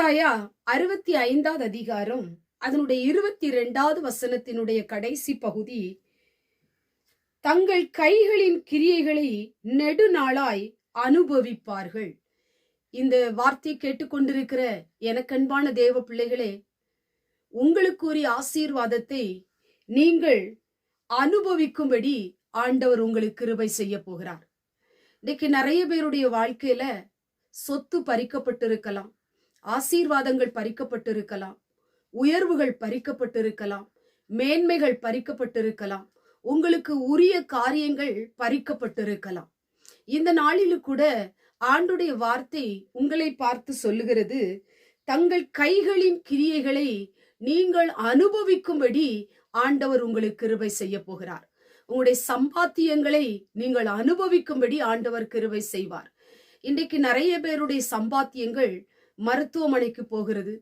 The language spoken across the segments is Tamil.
ஏசாயா அறுபத்தி ஐந்தாவது அதிகாரம் அதனுடைய இருபத்தி ரெண்டாவது வசனத்தினுடைய கடைசி பகுதி. தங்கள் கைகளின் கிரியைகளை நெடுநாளாய் அனுபவிப்பார்கள். இந்த வார்த்தை கேட்டுக்கொண்டிருக்கிற எனக்கன்பான தேவ பிள்ளைகளே உங்களுக்குரிய ஆசீர்வாதத்தை நீங்கள் அனுபவிக்கும்படி ஆண்டவர் உங்களுக்கு கிருபை செய்ய போகிறார். இன்னைக்கு நிறைய பேருடைய வாழ்க்கையில சொத்து பறிக்கப்பட்டிருக்கலாம். ஆசீர்வாதங்கள் பறிக்கப்பட்டிருக்கலாம். உயர்வுகள் பறிக்கப்பட்டிருக்கலாம். மேன்மைகள் பறிக்கப்பட்டிருக்கலாம். உங்களுக்கு உரிய காரியங்கள் பறிக்கப்பட்டிருக்கலாம். இந்த நாளிலு கூட ஆண்டுடைய வார்த்தை உங்களை பார்த்து சொல்லுகிறது தங்கள் கைகளின் கிரியைகளை நீங்கள் அனுபவிக்கும்படி ஆண்டவர் உங்களுக்கு கிருபை செய்ய போகிறார். உங்களுடைய சம்பாத்தியங்களை நீங்கள் அனுபவிக்கும்படி ஆண்டவர் கிருபை செய்வார். இன்றைக்கு நிறைய பேருடைய சம்பாத்தியங்கள் மருத்துவமனைக்கு போகிறது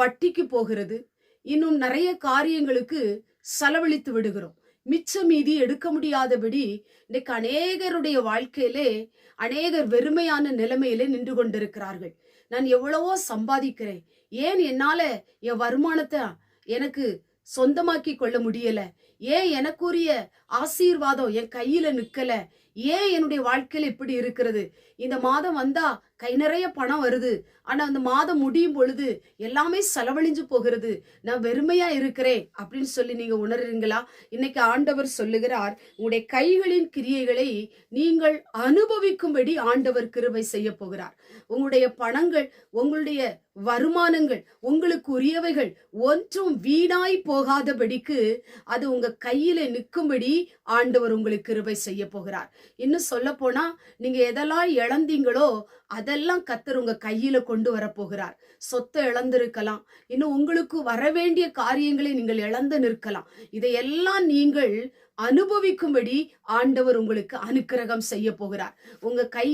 வட்டிக்கு போகிறது. இன்னும் நிறைய காரியங்களுக்கு செலவழித்து விடுகிறோம். மிச்ச மீதி எடுக்க முடியாதபடி இன்றைக்கு அநேகருடைய வாழ்க்கையிலே அநேகர் வெறுமையான நிலைமையிலே நின்று கொண்டிருக்கிறார்கள். நான் எவ்வளவோ சம்பாதிக்கிறேன். ஏன் என்னால என் வருமானத்தை எனக்கு சொந்தமாக்கி கொள்ள முடியல? ஏன் எனக்குரிய ஆசீர்வாதம் என் கையில நிக்கல? ஏன் என்னுடைய வாழ்க்கையில் இப்படி இருக்கிறது? இந்த மாதம் வந்தா கை நிறைய பணம் வருது. ஆனா அந்த மாதம் முடியும் பொழுது எல்லாமே செலவழிஞ்சு போகிறது. நான் வெறுமையா இருக்கிறேன் அப்படின்னு சொல்லி நீங்க உணர்றீங்களா? இன்னைக்கு ஆண்டவர் சொல்லுகிறார் உங்களுடைய கைகளின் கிரியைகளை நீங்கள் அனுபவிக்கும்படி ஆண்டவர் கிருபை செய்ய போகிறார். உங்களுடைய பணங்கள் உங்களுடைய வருமானங்கள் உங்களுக்கு உரியவைகள் ஒன்றும் வீணாய் போகாதபடிக்கு அது உங்க கையில நிற்கும்படி ஆண்டவர் உங்களுக்கு கிருபை செய்ய போகிறார். இன்னும் சொல்ல போனா நீங்க எதெல்லாம் இழந்தீங்களோ அதெல்லாம் கத்தர் உங்க கையில கொண்டு வர போகிறார் சொத்தை இழந்திருக்கலாம். இன்னும் உங்களுக்கு வர வேண்டிய காரியங்களை நீங்கள் இழந்து நிற்கலாம். இதையெல்லாம் நீங்கள் அனுபவிக்கும்படி ஆண்டவர் உங்களுக்கு அனுக்கிரகம் செய்ய போகிறார் உங்க கை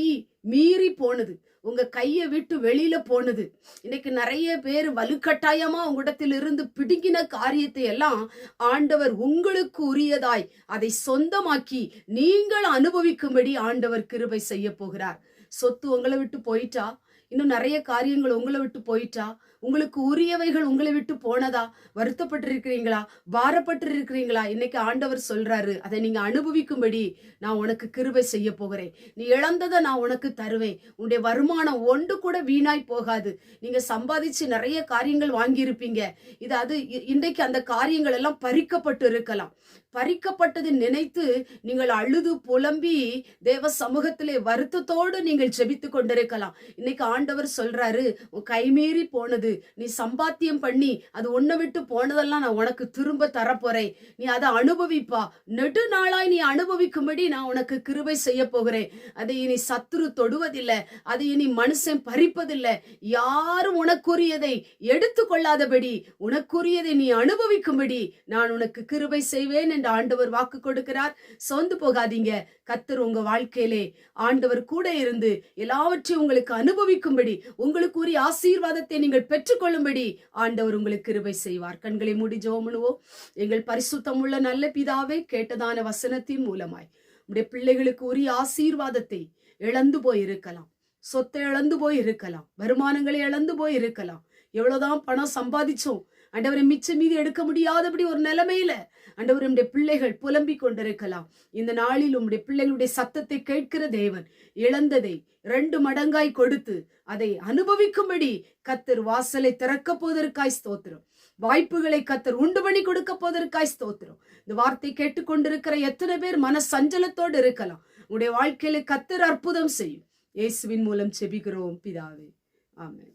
மீறி போனது. உங்க கையை விட்டு வெளியில போனது. இன்னைக்கு நிறைய பேர் வலுக்கட்டாயமா உங்களிடத்தில் இருந்து பிடுங்கின காரியத்தை எல்லாம் ஆண்டவர் உங்களுக்கு உரியதாய் அதை சொந்தமாக்கி நீங்கள் அனுபவிக்கும்படி ஆண்டவர் கிருபை செய்ய போகிறார். சொத்து உங்களை விட்டு போயிட்டா? இன்னும் நிறைய காரியங்கள் உங்களை விட்டு போயிட்டா? உங்களுக்கு உரியவைகள் உங்களை விட்டு போனதா? வருத்தப்பட்டிருக்கிறீங்களா? பாரப்பட்டிருக்கிறீங்களா? இன்னைக்கு ஆண்டவர் சொல்றாரு. அதை நீங்க அனுபவிக்கும்படி நான் உனக்கு கிருபை செய்ய போகிறேன். நீ இழந்ததை நான் உனக்கு தருவேன். உன்னுடைய வருமானம் ஒன்று கூட வீணாய் போகாது. நீங்க சம்பாதிச்சு நிறைய காரியங்கள் வாங்கியிருப்பீங்க. இது அது இ- இன்றைக்கு அந்த காரியங்கள் எல்லாம் பறிக்கப்பட்டு இருக்கலாம். பறிக்கப்பட்டது நினைத்து நீங்கள் அழுது புலம்பி தேவ சமூகத்திலே வருத்தத்தோடு நீங்கள் ஜெபித்து கொண்டிருக்கலாம். இன்னைக்கு ஆண்டவர் சொல்றாரு உன் கைமீறி போனது நீ சம்பாத்தியம் பண்ணி அது உன்னை விட்டு போனதெல்லாம் நான் உனக்கு திரும்ப தரப்போறேன். நீ அதை அனுபவிப்பா. நெடுநாளாய் நீ அனுபவிக்கும்படி நான் உனக்கு கிருபை செய்ய போகிறேன். அதை இனி சத்துரு தொடுவதில்லை. அதை இனி மனுஷன் பறிப்பதில்லை. யாரும் உனக்குரியதை எடுத்துக்கொள்ளாதபடி உனக்குரியதை நீ அனுபவிக்கும்படி நான் உனக்கு கிருபை செய்வேன் என்று ஆண்டவர் வாக்கு கொடுக்கிறார். சோர்ந்து போகாதீங்க. கத்தர் உங்க வாழ்க்கையிலே ஆண்டவர் கூட இருந்து எல்லாவற்றையும் உங்களுக்கு அனுபவிக்கும்படி உங்களுக்கு உரிய ஆசீர்வாதத்தை நீங்கள் பெற்றுக்கொள்ளும்படி ஆண்டவர் உங்களுக்கு கிருபை செய்வார். கண்களை மூடி ஜோமனுவோ எங்கள் பரிசுத்தம் உள்ள நல்ல பிதாவே கேட்டதான வசனத்தின் மூலமாய் உடைய பிள்ளைகளுக்கு உரிய ஆசீர்வாதத்தை இழந்து போய் இருக்கலாம் சொத்தை இழந்து போய் இருக்கலாம் வருமானங்களை இழந்து போய் இருக்கலாம் எவ்வளவுதான் பணம் சம்பாதிச்சோம் அண்டவரை மிச்சம் மீதி எடுக்க முடியாதபடி ஒரு நிலைமையில அண்டவர் உடைய பிள்ளைகள் புலம்பிக் கொண்டிருக்கலாம். இந்த நாளில் உம்முடைய பிள்ளைகளுடைய சத்தத்தை கேட்கிற தேவன் இழந்ததை ரெண்டு மடங்காய் கொடுத்து அதை அனுபவிக்கும்படி கத்தர் வாசலை திறக்க போவதற்காய் ஸ்தோத்திரம். வாய்ப்புகளை கத்தர் உண்டு பண்ணி கொடுக்க போவதற்காய் ஸ்தோத்திரம். இந்த வார்த்தை கேட்டுக்கொண்டிருக்கிற எத்தனை பேர் மன சஞ்சலத்தோடு இருக்கலாம். உடைய வாழ்க்கையில கத்தர் அற்புதம் செய்யும். இயேசுவின் மூலம் செபிக்கிறோம் பிதாவே. ஆமென்.